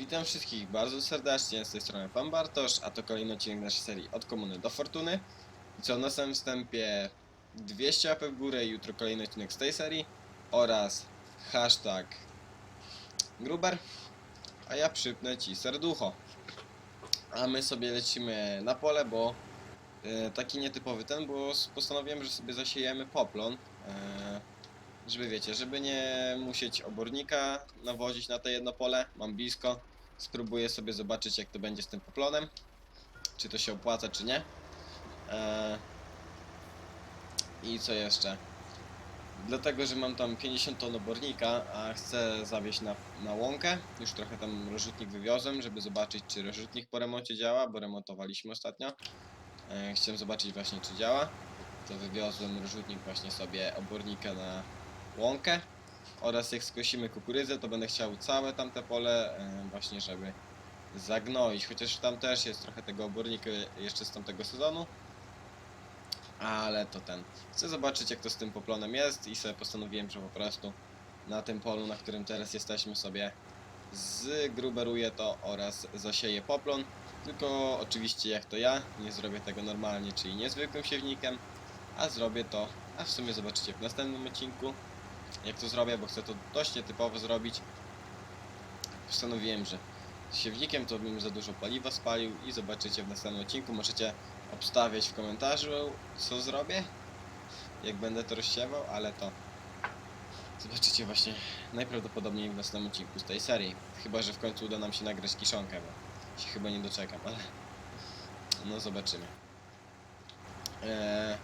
Witam wszystkich bardzo serdecznie, z tej strony Pan Bartosz, a to kolejny odcinek naszej serii Od Komuny do Fortuny. Co, na samym wstępie 200 łapek w górę jutro kolejny odcinek z tej serii oraz hashtag Gruber, a ja przypnę Ci serducho. A my sobie lecimy na pole, bo e, taki nietypowy ten, bo postanowiłem, że sobie zasiejemy poplon. E, żeby wiecie, żeby nie musieć obornika nawozić na te jedno pole, mam blisko. Spróbuję sobie zobaczyć jak to będzie z tym poplonem. Czy to się opłaca, czy nie. Eee, I co jeszcze? Dlatego, że mam tam 50 ton obornika, a chcę zawieźć na, na łąkę. Już trochę tam rozrzutnik wywiozłem, żeby zobaczyć czy rozrzutnik po remoncie działa, bo remontowaliśmy ostatnio. Eee, chciałem zobaczyć właśnie czy działa. To wywiozłem rozrzutnik właśnie sobie obornika na łąkę oraz jak skosimy kukurydzę, to będę chciał całe tamte pole e, właśnie, żeby zagnoić, chociaż tam też jest trochę tego obornika jeszcze z tamtego sezonu, ale to ten. Chcę zobaczyć jak to z tym poplonem jest i sobie postanowiłem, że po prostu na tym polu, na którym teraz jesteśmy sobie zgruberuję to oraz zasieję poplon, tylko oczywiście jak to ja, nie zrobię tego normalnie, czyli niezwykłym siewnikiem, a zrobię to, a w sumie zobaczycie w następnym odcinku jak to zrobię, bo chcę to dość nietypowo zrobić. Postanowiłem, że z siewnikiem to bym za dużo paliwa spalił i zobaczycie w następnym odcinku. Możecie obstawiać w komentarzu, co zrobię, jak będę to rozsiewał, ale to zobaczycie właśnie najprawdopodobniej w następnym odcinku z tej serii. Chyba, że w końcu uda nam się nagrać kiszonkę, bo się chyba nie doczekam, ale no zobaczymy. Eee,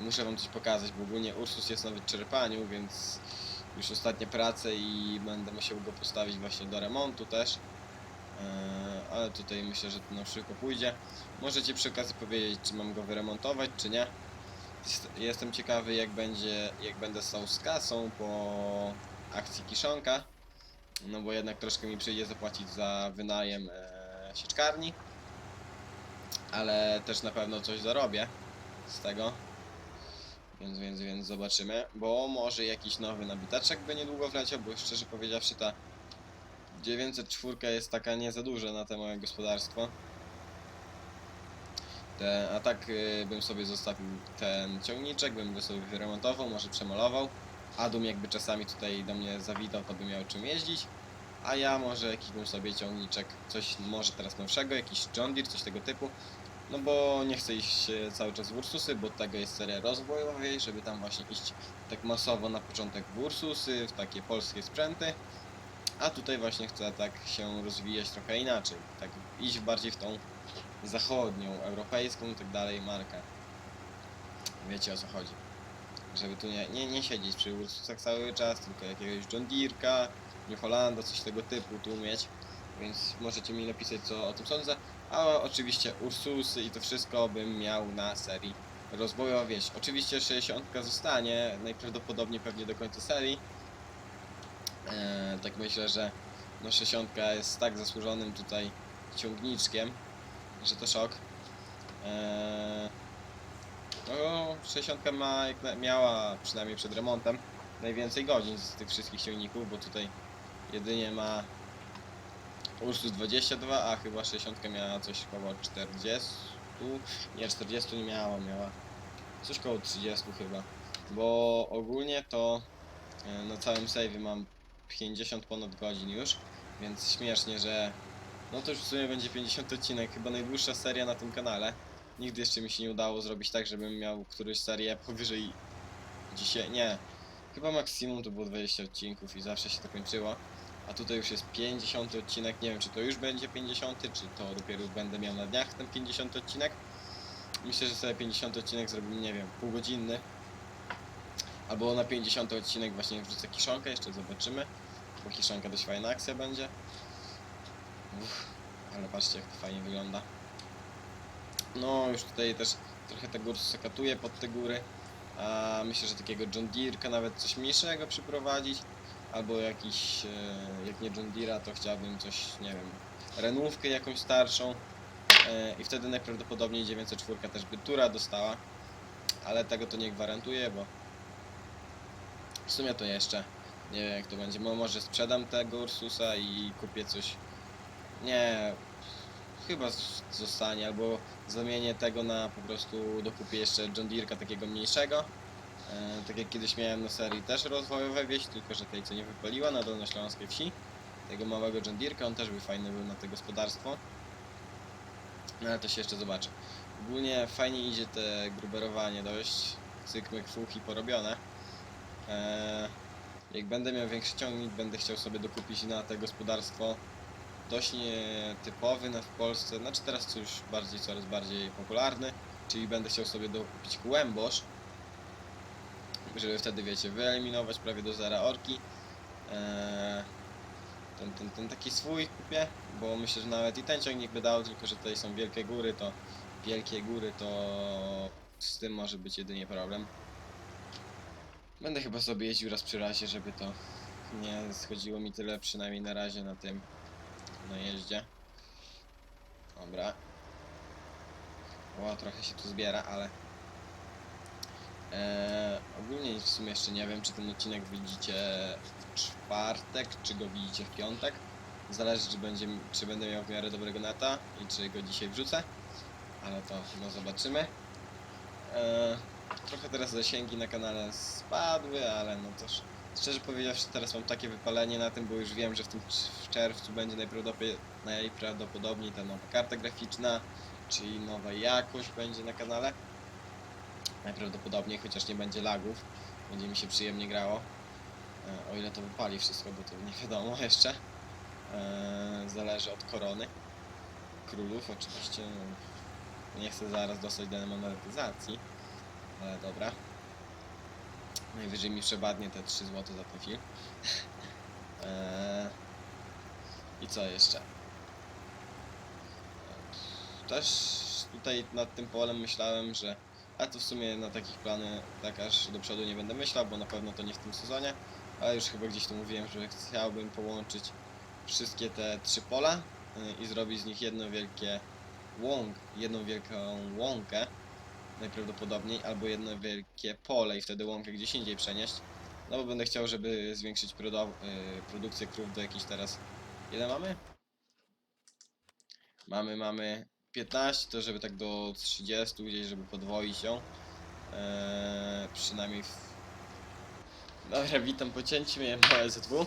muszę wam coś pokazać, bo ogólnie Ursus jest na wyczerpaniu, więc już ostatnie prace i będę musiał go postawić właśnie do remontu też. Eee, ale tutaj myślę, że to na szybko pójdzie. Możecie przy okazji powiedzieć, czy mam go wyremontować, czy nie. Jest- Jestem ciekawy, jak będzie, jak będę stał z kasą po akcji kiszonka. No bo jednak troszkę mi przyjdzie zapłacić za wynajem e, sieczkarni. Ale też na pewno coś zarobię z tego. Więc, więc, więc zobaczymy. Bo może jakiś nowy nabitaczek by niedługo wleciał, bo szczerze powiedziawszy ta 904 jest taka nie za duża na te moje gospodarstwo. Te, a tak y, bym sobie zostawił ten ciągniczek, bym go sobie wyremontował, może przemalował. Adum jakby czasami tutaj do mnie zawitał, to by miał czym jeździć. A ja może jakiś bym sobie ciągniczek, coś może teraz nowszego, jakiś John Deere, coś tego typu. No bo nie chcę iść e, cały czas w Ursusy, bo od tego jest seria rozwojowej, żeby tam właśnie iść tak masowo na początek w Ursusy, w takie polskie sprzęty. A tutaj właśnie chcę tak się rozwijać trochę inaczej, tak iść bardziej w tą zachodnią, europejską i tak dalej markę. Wiecie o co chodzi. Żeby tu nie, nie, nie siedzieć przy Ursusach cały czas, tylko jakiegoś John Deere'ka, New Hollanda, coś tego typu tu mieć. Więc możecie mi napisać co o tym sądzę. A oczywiście Ursusy i to wszystko bym miał na serii rozwojowej. Wiesz, oczywiście 60 zostanie najprawdopodobniej pewnie do końca serii. Eee, tak myślę, że no 60 jest tak zasłużonym tutaj ciągniczkiem, że to szok. Eee, no 60 ma, miała przynajmniej przed remontem najwięcej godzin z tych wszystkich silników, bo tutaj jedynie ma Ursus 22, a chyba 60 miała coś koło 40. Nie, 40 nie miała, miała coś koło 30 chyba. Bo ogólnie to e, na całym save mam 50 ponad godzin już, więc śmiesznie, że no to już w sumie będzie 50 odcinek, chyba najdłuższa seria na tym kanale. Nigdy jeszcze mi się nie udało zrobić tak, żebym miał którąś serię powyżej dzisiaj, nie, chyba maksimum to było 20 odcinków i zawsze się to kończyło. A tutaj już jest 50 odcinek, nie wiem czy to już będzie 50, czy to dopiero będę miał na dniach ten 50 odcinek. Myślę, że sobie 50 odcinek zrobimy, nie wiem, półgodzinny. Albo na 50 odcinek właśnie wrzucę kiszonkę, jeszcze zobaczymy. Bo kiszonka dość fajna akcja będzie. Uff, ale patrzcie jak to fajnie wygląda. No już tutaj też trochę tego Ursusa katuje pod te góry. A myślę, że takiego John Deere'ka nawet coś mniejszego przyprowadzić albo jakiś, e, jak nie John Deere'a, to chciałbym coś, nie wiem, renówkę jakąś starszą. E, i wtedy najprawdopodobniej 904 też by Tura dostała, ale tego to nie gwarantuję, bo w sumie to jeszcze nie wiem jak to będzie, Mo- może sprzedam tego Ursusa i kupię coś. Nie, chyba zostanie, albo zamienię tego na po prostu dokupię jeszcze John Deere'ka takiego mniejszego. E, tak jak kiedyś miałem na serii też rozwojowe wieś, tylko że tej co nie wypaliła na dolnośląskiej wsi. Tego małego John Deere'ka, on też by fajny był na to gospodarstwo. No ale to się jeszcze zobaczy. Ogólnie fajnie idzie te gruberowanie dość. Cyk, myk, fuch i porobione. Eee, jak będę miał większy ciągnik, będę chciał sobie dokupić na te gospodarstwo dość nietypowy na w Polsce, znaczy teraz już bardziej, coraz bardziej popularny, czyli będę chciał sobie dokupić kłębosz, żeby wtedy, wiecie, wyeliminować prawie do zera orki. Eee, ten, ten, ten taki swój kupię, bo myślę, że nawet i ten ciągnik by dał, tylko że tutaj są wielkie góry, to wielkie góry, to z tym może być jedynie problem. Będę chyba sobie jeździł raz przy razie, żeby to nie schodziło mi tyle, przynajmniej na razie na tym na jeździe. Dobra. O, trochę się tu zbiera, ale... Eee, sumie jeszcze nie wiem, czy ten odcinek widzicie w czwartek, czy go widzicie w piątek. Zależy, czy, będzie, czy będę miał w miarę dobrego neta i czy go dzisiaj wrzucę. Ale to no zobaczymy. Eee, trochę teraz zasięgi na kanale spadły, ale no też Szczerze powiedziawszy, teraz mam takie wypalenie na tym, bo już wiem, że w tym w czerwcu będzie najprawdopodobniej, najprawdopodobniej ta nowa karta graficzna, czyli nowa jakość będzie na kanale. Najprawdopodobniej, chociaż nie będzie lagów, będzie mi się przyjemnie grało. E, O ile to wypali wszystko, bo to nie wiadomo jeszcze. E, Zależy od korony. Królów oczywiście. no, Nie chcę zaraz dostać demonetyzacji, ale dobra. Najwyżej mi przebadnie te 3 zł za ten film. Eee, I co jeszcze? Też tutaj nad tym polem myślałem, że. To w sumie na takich plany tak aż do przodu nie będę myślał, bo na pewno to nie w tym sezonie. Ale już chyba gdzieś tu mówiłem, że chciałbym połączyć wszystkie te trzy pola y, i zrobić z nich jedno wielkie łąk, jedną wielką łąkę najprawdopodobniej, albo jedno wielkie pole i wtedy łąkę gdzieś indziej przenieść. No bo będę chciał, żeby zwiększyć produ y, produkcję krów do jakiejś teraz... Ile mamy? Mamy, mamy 15, to żeby tak do 30 gdzieś, żeby podwoić ją. Eee, przynajmniej w... Dobra, witam po cięciu, miałem małe ZW.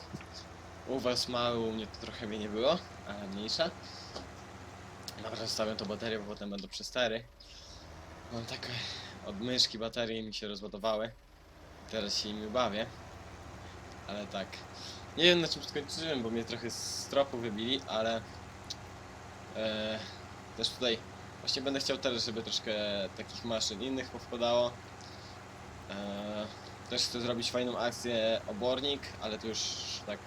U was małe, u mnie to trochę mnie nie było, ale mniejsza. Dobra, zostawiam tą baterię, bo potem będą przestery. Mam takie od myszki baterie mi się rozładowały. Teraz się nimi bawię. Ale tak. Nie wiem na czym skończyłem, bo mnie trochę z tropu wybili, ale e, też tutaj właśnie będę chciał też, żeby troszkę takich maszyn innych powpadało. E, też chcę zrobić fajną akcję obornik, ale to już tak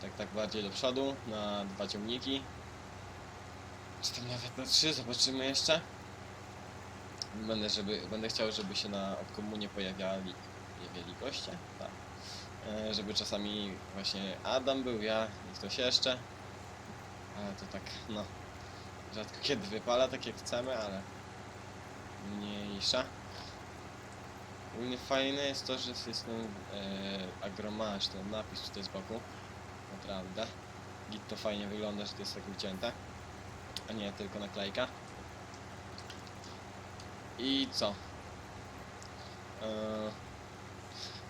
tak tak bardziej do przodu na dwa ciągniki. Czy tam nawet na trzy, zobaczymy jeszcze. Będę, żeby, będę chciał, żeby się na odkomunie pojawiali, pojawiali goście, tak. E, żeby czasami właśnie Adam był, ja i ktoś jeszcze. Ale to tak, no, rzadko kiedy wypala tak jak chcemy, ale mniejsza. Ogólnie fajne jest to, że jest ten e, ten napis tutaj z boku. Naprawdę. Git to fajnie wygląda, że to jest tak wycięte. A nie tylko naklejka. I co? Eee,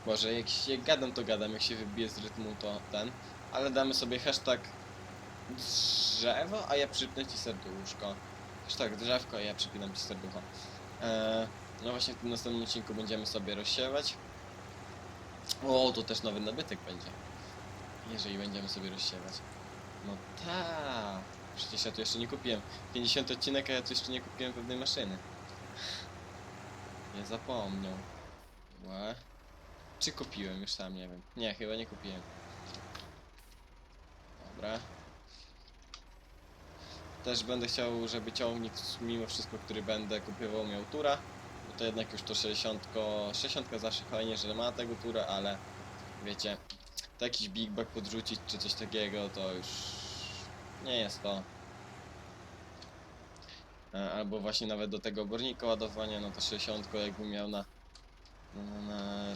Boże, jak, się- gadam to gadam, jak się wybije z rytmu to ten. Ale damy sobie hashtag drzewo, a ja przypnę ci serduszko. Hashtag drzewko, a ja przypinam ci serducho. Eee, no właśnie w tym następnym odcinku będziemy sobie rozsiewać. O, to też nowy nabytek będzie. Jeżeli będziemy sobie rozsiewać. No tak. Przecież ja tu jeszcze nie kupiłem. 50 odcinek, a ja tu jeszcze nie kupiłem pewnej maszyny. Nie zapomniał. Łe. Czy kupiłem? Już sam nie wiem. Nie, chyba nie kupiłem. Dobra. Też będę chciał, żeby ciągnik mimo wszystko, który będę kupywał miał tura. Bo to jednak już to 60. 60 zawsze fajnie, że ma tego tura, ale wiecie, jakiś big bag podrzucić czy coś takiego to już nie jest to. E, Albo właśnie nawet do tego obornika ładowania, no to 60 jakbym miał na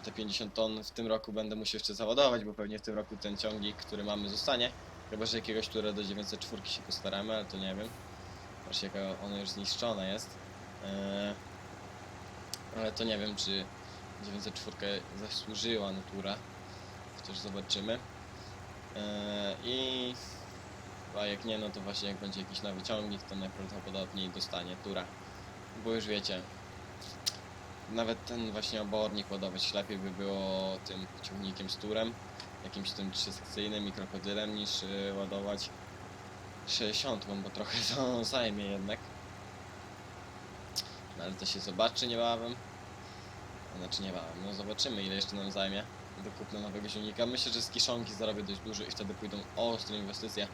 te 50 ton w tym roku będę musiał jeszcze załadować, bo pewnie w tym roku ten ciągnik, który mamy zostanie. Chyba, że jakiegoś, które do 904 się postaramy, ale to nie wiem. Właśnie jaka ona już zniszczona jest. Eee, ale to nie wiem, czy 904 zasłużyła na tura. Chociaż zobaczymy. Eee, I a jak nie, no to właśnie jak będzie jakiś nowy ciągnik, to najprawdopodobniej dostanie tura. Bo już wiecie, nawet ten właśnie obornik ładować lepiej by było tym ciągnikiem z turem, jakimś tym trzysekcyjnym i krokodylem niż y, ładować 60, bo trochę to zajmie jednak. No ale to się zobaczy niebawem. Znaczy niebawem, no zobaczymy ile jeszcze nam zajmie do kupna nowego silnika. Myślę, że z kiszonki zarobię dość dużo i wtedy pójdą ostre inwestycje.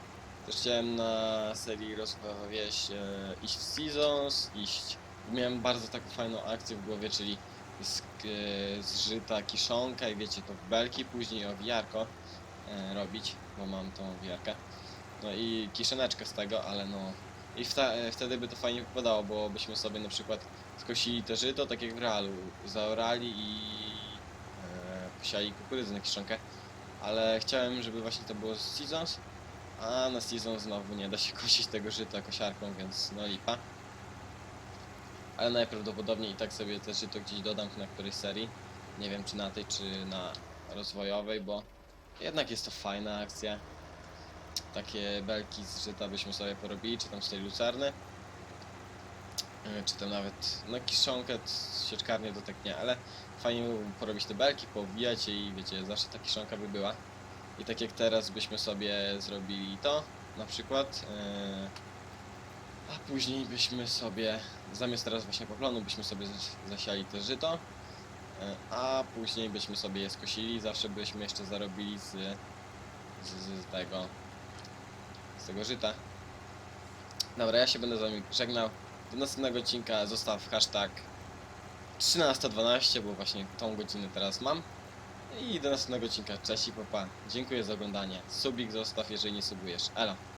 Też chciałem na serii rozwojowej wieś e, iść w Seasons, iść... Miałem bardzo taką fajną akcję w głowie, czyli z, e, zżyta kiszonka i wiecie, to w belki, później owijarko e, robić, bo mam tą owijarkę. No i kiszoneczkę z tego, ale no... I wta, e, wtedy by to fajnie wypadało, bo byśmy sobie na przykład skosili te żyto, tak jak w realu, zaorali i e, posiali kukurydzę na kiszonkę. Ale chciałem, żeby właśnie to było z Seasons, a na Season znowu nie da się kosić tego żyta kosiarką, więc no lipa. Ale najprawdopodobniej i tak sobie te żyto gdzieś dodam na którejś serii. Nie wiem czy na tej, czy na rozwojowej, bo jednak jest to fajna akcja. Takie belki z żyta byśmy sobie porobili, czy tam z tej lucerny. Yy, Czy tam nawet, no kiszonkę, sieczkarnię to tak nie, ale fajnie porobić te belki, poobijać je i wiecie, zawsze ta kiszonka by była. I tak jak teraz byśmy sobie zrobili to, na przykład, yy, a później byśmy sobie, zamiast teraz właśnie poplonu, byśmy sobie zas- zasiali te żyto, yy, a później byśmy sobie je skosili, zawsze byśmy jeszcze zarobili z, z, z tego, z tego żyta. Dobra, ja się będę z wami żegnał. Do następnego odcinka zostaw hashtag 1312, bo właśnie tą godzinę teraz mam. I do następnego odcinka. Cześć i popa. Dziękuję za oglądanie. Subik zostaw, jeżeli nie subujesz. Elo.